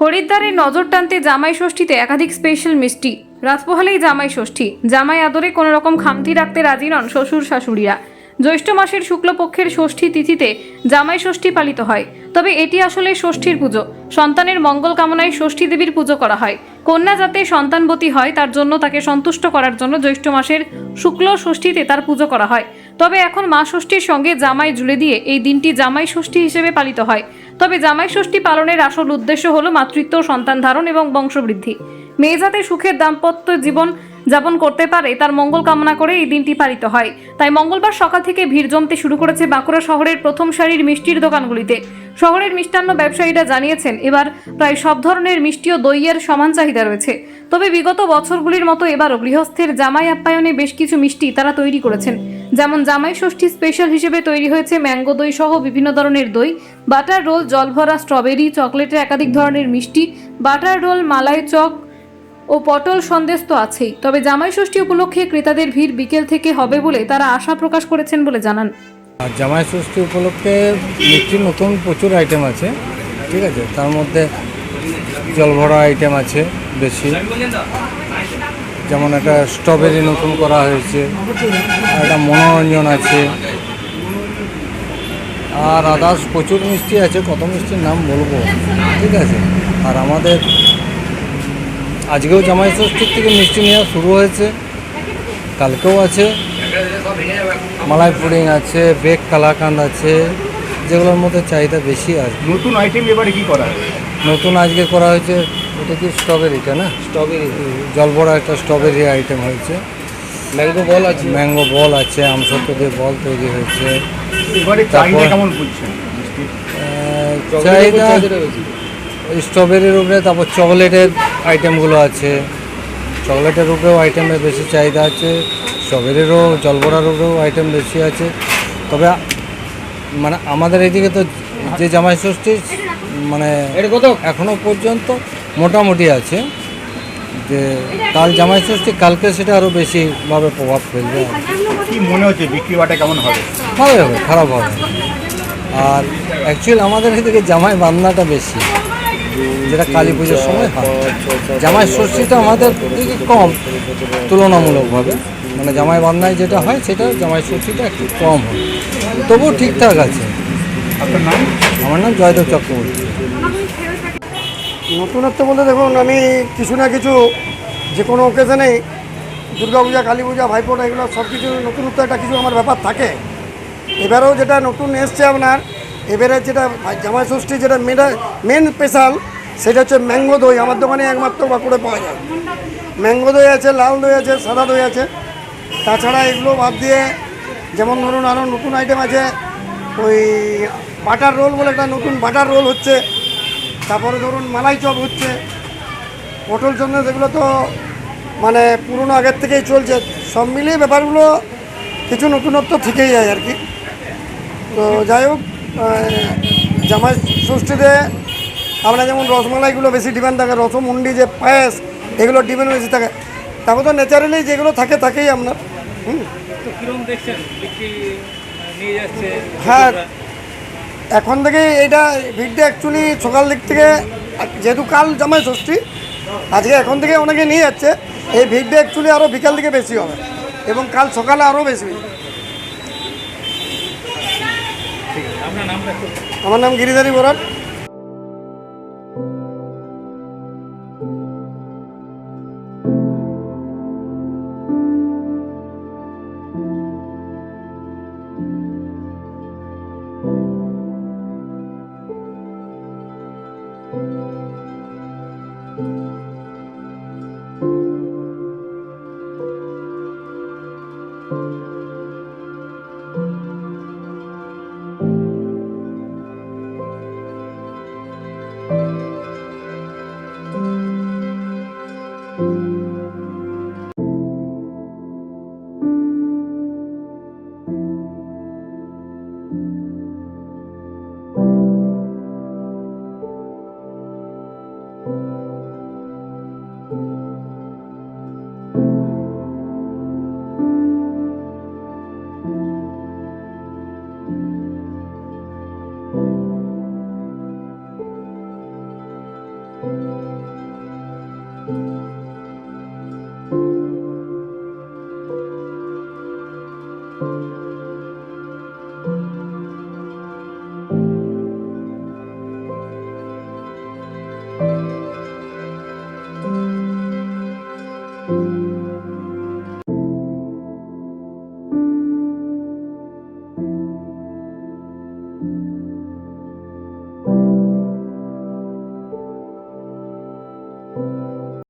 হরিদ্বারে নজর টানতে জামাই ষষ্ঠীতে একাধিক স্পেশাল মিষ্টি। রাত জামাই ষষ্ঠী। জামাই আদরে কোনো রকম খামতি রাখতে রাজি নন শ্বশুর শাশুড়িরা। জ্যৈষ্ঠ মাসের শুক্লপক্ষের ষষ্ঠী তিথিতে জামাই ষষ্ঠী পালিত হয়। তবে এটি আসলে ষষ্ঠীর পুজো। সন্তানের মঙ্গল কামনায় ষষ্ঠী দেবীর পুজো করা হয়। কন্যা যাতে সন্তানবতী হয়, তার জন্য তাকে সন্তুষ্ট করার জন্য জ্যৈষ্ঠ মাসের শুক্ল ষষ্ঠীতে তার পুজো করা হয়। তবে এখন মা ষষ্ঠীর সঙ্গে জামাই জুড়ে দিয়ে এই দিনটি জামাই ষষ্ঠী হিসেবে পালিত হয়। তবে জামাই ষষ্ঠী পালনের আসল উদ্দেশ্য হলো মাতৃত্ব, সন্তান ধারণ এবং বংশবৃদ্ধি। মেয়ে যাতে সুখের দাম্পত্য জীবন যাপন করতে পারে, তার মঙ্গল কামনা করে এই দিনটি পালিত হয়। তাই মঙ্গলবার সকাল থেকে ভিড় জমতে শুরু করেছে বাঁকুড়া শহরের প্রথম সারির মিষ্টির দোকানগুলিতে। শহরের মিষ্টান্ন ব্যবসায়ীরা জানিয়েছেন, এবার প্রায় সব ধরনের মিষ্টি ও দইয়ের সমান চাহিদা রয়েছে। তবে বিগত বছরগুলির মতো এবারও গৃহস্থের জামাই আপ্যায়নে বেশ কিছু মিষ্টি তারা তৈরি করেছেন। যেমন জামাই ষষ্ঠী স্পেশাল হিসেবে তৈরি হয়েছে ম্যাঙ্গো দই সহ বিভিন্ন ধরনের দই, বাটার রোল, জলভরা স্ট্রবেরি চকলেটের একাধিক ধরনের মিষ্টি, বাটার রোল, মালাই চক ও পটল সন্দেশ তো আছেই, তবে জামাই ষষ্ঠী উপলক্ষে ক্রেতাদের ভিড় বিকেল থেকে হবে বলে তারা আশা প্রকাশ করেছেন বলে জানান। জামাই ষষ্ঠী উপলক্ষে মিষ্টির নতুন প্রচুর আইটেম আছে, ঠিক আছে? তার মধ্যে জলভরা আইটেম আছে বেশি। যেমন একটা স্ট্রবেরি নতুন করা হয়েছে একটা মনোরঞ্জন আছে। আর আদার্স প্রচুর মিষ্টি আছে, কত মিষ্টির নাম বলব? ঠিক আছে? আর আমাদের আজকেও জামাই ষষ্ঠীর থেকে মিষ্টি নেওয়া শুরু হয়েছে। কালকেও আছে। মালাই পুডিং আছে বেক কালাকান্দ আছে যেগুলোর মধ্যে চাহিদা বেশি আছে নতুন আইটেম এবারে কি করা নতুন আজকে করা হয়েছে এটা কি স্ট্রবেরিটা না? স্ট্রবেরি। জলবড়া একটা স্ট্রবেরি আইটেম হয়েছে। ম্যাঙ্গো বল আছে। ম্যাঙ্গো বল আছে আমসত্ব দিয়ে বল তৈরি হয়েছে। এবারে চাহিদা কেমন বুঝছেন? চাহিদা স্ট্রবেরির উপরে তারপর চকলেটের আইটেমগুলো আছে। চকলেটের উপরেও আইটেমের বেশি চাহিদা আছে। স্ট্রবেরিরও জলবড়ার উপরেও আইটেম বেশি আছে। তবে মানে আমাদের এইদিকে তো যে জামাই ষষ্ঠী মানে এখনও পর্যন্ত মোটামুটি আছে। যে কাল জামাই ষষ্ঠী কালকে সেটা আরও বেশিভাবে প্রভাব ফেলবে। কি। মনে হচ্ছে বিক্রি বাটা কেমন হবে? ভালো হবে খারাপ হবে আর অ্যাকচুয়ালি আমাদের এদিকে জামাই বান্নাটা বেশি। যেটা কালী পুজোর সময় হয়। জামাই ষষ্ঠীটা আমাদের দিকে কম তুলনামূলকভাবে। মানে জামাই বান্নায় যেটা হয় সেটা জামাই ষষ্ঠীটা একটু কম হয়। তবুও ঠিকঠাক আছে। আপনার নাম? আমার নাম জয়দেব চক্রবর্তী। নতুনত্ব বলতে দেখুন আমি কিছু না কিছু যে কোনো ওকেশনেই দুর্গা পূজা কালী পূজা ভাইফোঁটা এগুলো সব কিছু নতুনত্ব একটা কিছু আমার ব্যাপার থাকে। এবারেও যেটা নতুন এসছে আপনার এবারে যেটা জামাই ষষ্ঠী যেটা মেন মেন স্পেশাল সেটা হচ্ছে ম্যাঙ্গো দই। আমার দোকানে একমাত্র বাঁকুড়ে পাওয়া যায়। ম্যাঙ্গো দই আছে, লাল দই আছে, সাদা দই আছে। তাছাড়া এগুলো বাদ দিয়ে যেমন ধরুন আরও নতুন আইটেম আছে, ওই বাটার রোল বলে একটা নতুন বাটার রোল হচ্ছে। তারপরে ধরুন মালাই চপ হচ্ছে। পটল চন্দ্র এগুলো তো মানে পুরনো আগের থেকেই চলছে। সব মিলিয়ে ব্যাপারগুলো কিছু নতুনত্ব থেকেই যায় আর কি। তো যাই হোক জামাই ষষ্ঠীতে আমরা যেমন রসমালাইগুলো বেশি ডিমান্ড থাকে রসমুন্ডি যে পায়েস এগুলো ডিমান্ড বেশি থাকে। তারপর তো ন্যাচারালি যেগুলো থাকে থাকেই আপনার হুম? হ্যাঁ এখন থেকে এটা ভিড়টা অ্যাকচুয়ালি সকাল দিক থেকে যেহেতু কাল জামাই ষষ্ঠী আজকে এখন থেকে অনেকে নিয়ে যাচ্ছে। এই ভিড়টা অ্যাকচুয়ালি আরও বিকাল দিকে বেশি হবে এবং কাল সকালে আরও বেশি আমার নাম গিরিধারী বরাট